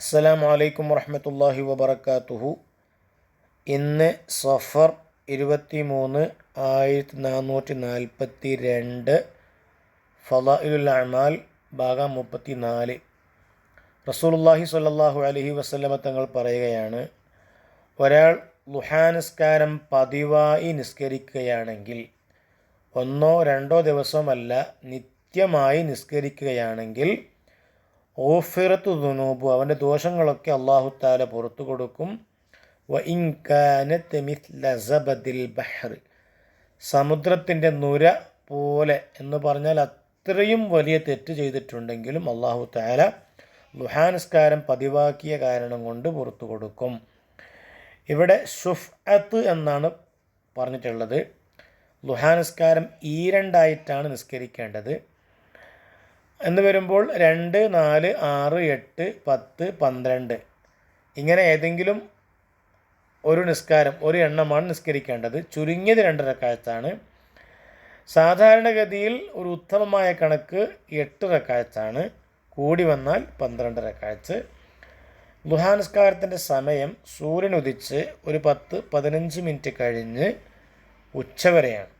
അസ്സലാമു വലൈക്കും വറഹമത്തല്ലാഹി വബർക്കാത്തുഹു ഇന്ന് സഫർ ഇരുപത്തി മൂന്ന് ആയിരത്തി നാനൂറ്റി നാൽപ്പത്തി രണ്ട് ഫലാഇലുൽ അമാൽ ഭാഗം മുപ്പത്തി നാല് റസൂലുള്ളാഹി സ്വല്ലല്ലാഹു അലഹി വസ്ലമ തങ്ങൾ പറയുകയാണ് ഒരാൾ ലുഹാനിസ്കാരം പതിവായി നിസ്കരിക്കുകയാണെങ്കിൽ ഒന്നോ രണ്ടോ ദിവസമല്ല നിത്യമായി നിസ്കരിക്കുകയാണെങ്കിൽ ഓഫിറത്തു ദുനൂബു അവന്റെ ദോഷങ്ങളൊക്കെ അള്ളാഹു താല പുറത്തു കൊടുക്കും. വ ഇൻകാനത്ത് മിത്ല സബദിൽ ബഹർ സമുദ്രത്തിന്റെ നുര പോലെ എന്ന് പറഞ്ഞാൽ അത്രയും വലിയ തെറ്റ് ചെയ്തിട്ടുണ്ടെങ്കിലും അള്ളാഹു താല ലുഹാനസ്കാരം പതിവാക്കിയ കാരണം കൊണ്ട് പുറത്തു കൊടുക്കും. ഇവിടെ ഷുഫത്ത് എന്നാണ് പറഞ്ഞിട്ടുള്ളത്. ലുഹാനസ്കാരം ഈരണ്ടായിട്ടാണ് രണ്ടായിട്ടാണ് നിസ്കരിക്കേണ്ടത്. എന്ന് വരുമ്പോൾ രണ്ട് നാല് ആറ് എട്ട് പത്ത് പന്ത്രണ്ട്. ഇങ്ങനെ ഏതെങ്കിലും ഒരു നിസ്കാരം ഒരു എണ്ണമാണ് നിസ്കരിക്കേണ്ടത്. ചുരുങ്ങിയത് രണ്ട് റക്കായത്താണ് സാധാരണഗതിയിൽ ഒരു ഉത്തമമായ കണക്ക് എട്ട് റക്കായത്താണ് കൂടി വന്നാൽ പന്ത്രണ്ട് റക്കാഴ്ച ദുഹാനിസ്കാരത്തിന്റെ സമയം സൂര്യൻ ഉദിച്ച് ഒരു പത്ത് പതിനഞ്ച് മിനിറ്റ് കഴിഞ്ഞ് ഉച്ചവരെയാണ്